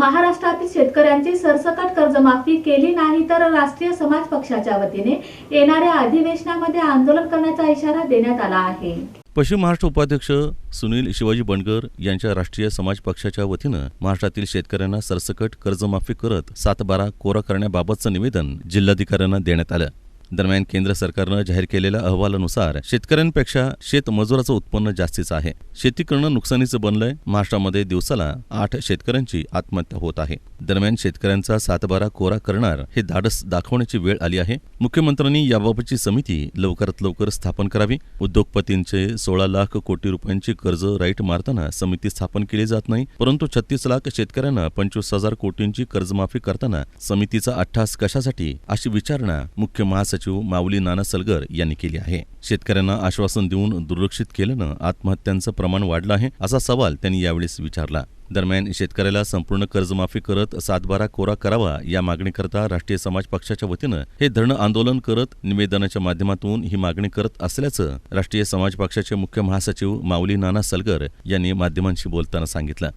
महाराष्ट्रातील शेतकऱ्यांची सरसकट कर्जमाफी केली नाही तर राष्ट्रीय समाज पक्षाच्या वतीने येणाऱ्या अधिवेशनामध्ये आंदोलन करण्याचा इशारा देण्यात आला आहे. पश्चिम महाराष्ट्र उपाध्यक्ष सुनील शिवाजी बंडकर यांच्या राष्ट्रीय समाज पक्षाच्या वतीनं महाराष्ट्रातील शेतकऱ्यांना सरसकट कर्जमाफी करत सातबारा कोरा करण्याबाबतचं निवेदन जिल्हाधिकाऱ्यांना देण्यात आलं. दरम्यान केंद्र सरकारनं जाहीर केलेल्या अहवालानुसार शेतकऱ्यांपेक्षा शेतमजुराचं उत्पन्न जास्तीचं आहे. शेती करणं नुकसानीचं बनलंय. महाराष्ट्रामध्ये दिवसाला आठ शेतकऱ्यांची आत्महत्या होत आहे. दरम्यान शेतकऱ्यांचा सातबारा कोरा करणार हे धाडस दाखवण्याची वेळ आली आहे. मुख्यमंत्र्यांनी याबाबतची समिती लवकरात लवकर स्थापन करावी. उद्योगपतींचे सोळा लाख कोटी रुपयांची कर्ज राईट मारताना समिती स्थापन केली जात नाही परंतु छत्तीस लाख शेतकऱ्यांना पंचवीस हजार कोटींची कर्जमाफी करताना समितीचा अठ्ठास कशासाठी अशी विचारणा मुख्य महासचिव सचिव माऊली नाना सलगर यांनी केली आहे. शेतकऱ्यांना आश्वासन देऊन दुर्लक्षित केल्यानं आत्महत्यांचं प्रमाण वाढलं आहे असा सवाल त्यांनी यावेळेस विचारला. दरम्यान शेतकऱ्याला संपूर्ण कर्जमाफी करत सातबारा कोरा करावा या मागणीकरता राष्ट्रीय समाज पक्षाच्या वतीनं हे धरणं आंदोलन करत निवेदनाच्या माध्यमातून ही मागणी करत असल्याचं राष्ट्रीय समाज पक्षाचे मुख्य महासचिव माऊली नाना सलगर यांनी माध्यमांशी बोलताना सांगितलं.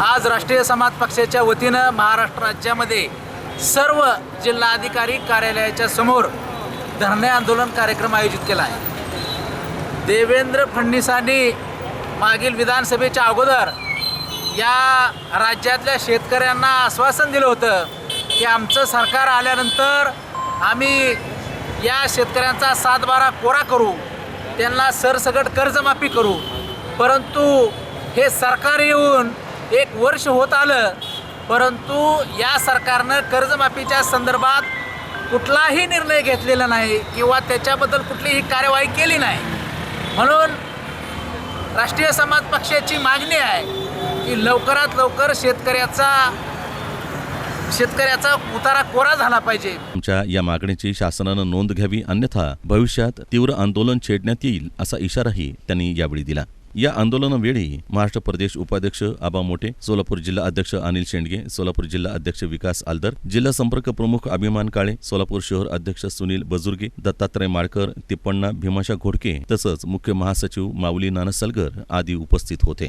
आज राष्ट्रीय समाज पक्षाच्या वतीनं महाराष्ट्र राज्यामध्ये सर्व जिल्हाधिकारी कार्यालयाच्या समोर धरणे आंदोलन कार्यक्रम आयोजित केला आहे. देवेंद्र फडणवीसांनी मागील विधानसभेच्या अगोदर या राज्यातल्या शेतकऱ्यांना आश्वासन दिलं होतं की आमचं सरकार आल्यानंतर आम्ही या शेतकऱ्यांचा सातबारा कोरा करू त्यांना सरसगट कर्जमाफी करू. परंतु हे सरकार येऊन एक वर्ष होत आलं परंतु या सरकारनं कर्जमाफीच्या संदर्भात कुठलाही निर्णय घेतलेला नाही किंवा त्याच्याबद्दल कुठलीही कार्यवाही केली नाही. म्हणून राष्ट्रीय समाज पक्षाची मागणी आहे की लवकरात लवकर शेतकऱ्याचा शेतकऱ्याचा उतारा कोरा झाला पाहिजे. आमच्या या मागणीची शासनानं नोंद घ्यावी अन्यथा भविष्यात तीव्र आंदोलन छेडण्यात येईल असा इशाराही त्यांनी यावेळी दिला. या आंदोलनावेळी महाराष्ट्र प्रदेश उपाध्यक्ष आबा मोठे सोलापूर जिल्हा अध्यक्ष अनिल शेंडगे सोलापूर जिल्हा अध्यक्ष विकास आलदर जिल्हा संपर्क प्रमुख अभिमान काळे सोलापूर शहर अध्यक्ष सुनील बजुर्गे दत्तात्रय माळकर तिप्पण्णा भीमाशा घोडके तसंच मुख्य महासचिव माऊली नाना सलगर आदी उपस्थित होते.